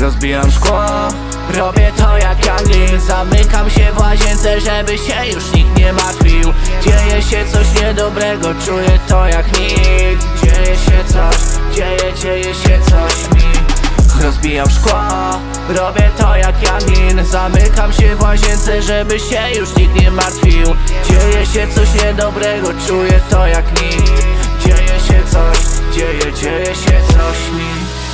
Rozbijam szkło, robię to jak Anglin Zamykam się w łazience, żeby się już nikt nie martwił. Dzieje się coś niedobrego, czuję to jak nikt Dzieje się coś, dzieje, dzieje się coś mi. Rozbijam szkło, robię to jak Janин Zamykam się w łazience, żeby się już nikt nie martwił. Dzieje się coś niedobrego, czuję to jak nikt Dzieje się coś, dzieje, dzieje się coś mi.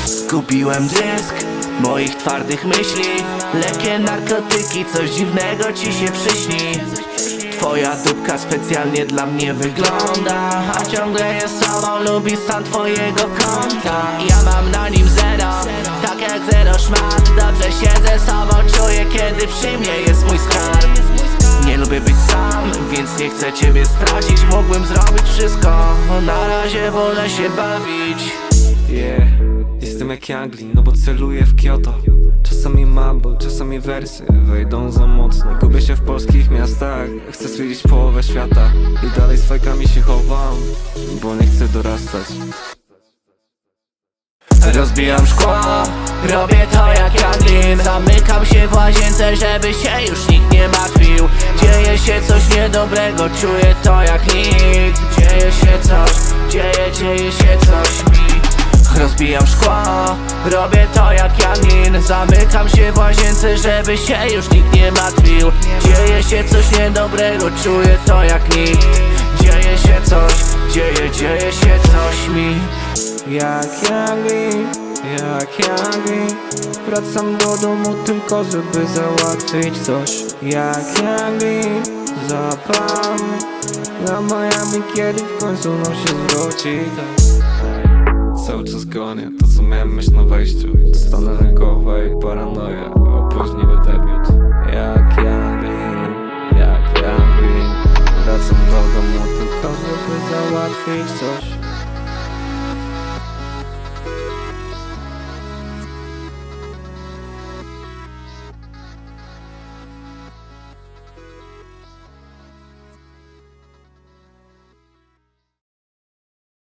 Zgubiłem dysk moich twardych myśli Lekkie narkotyki, coś dziwnego ci się przyśni. Twoja dupka specjalnie dla mnie wygląda A ciągle jest sobą, lubi stan twojego konta. Ja mam na nim zero, tak jak zero szmat. Dobrze się ze sobą czuję, kiedy przy mnie jest mój skarb. Nie lubię być sam, więc nie chcę ciebie stracić. Mógłbym zrobić wszystko, na razie wolę się bawić. Yeah, jestem jak Anglii, no bo celuję w Kyoto. Czasami mambo, czasami wersy wejdą za mocno. Gubię się w polskich miastach, chcę zwiedzić połowę świata. I dalej z fajkami się chowam, bo nie chcę dorastać. Rozbijam szkło, robię to jak Janglin Zamykam się w łazience, żeby się już nikt nie martwił. Dzieje się coś niedobrego, czuję to jak nikt. Dzieje się coś, dzieje, dzieje się coś Rozbijam szkło, robię to jak Janglin Zamykam się w łazience, żeby się już nikt nie martwił. Dzieje się coś niedobrego, czuję to jak nikt Dzieje się coś, dzieje, dzieje się coś mi. Jak Anglii, jak Anglii Wracam do domu tylko, żeby załatwić coś. Jak Anglii, zapamy. Na Miami, kiedy w końcu nam się zwróci Cały czas gonię. To, co miałem myśl na wejściu. Dostanę rękowe i paranoja, opóźniły debiut. Jak Anglii, jak Anglii Wracam do domu tylko, żeby załatwić coś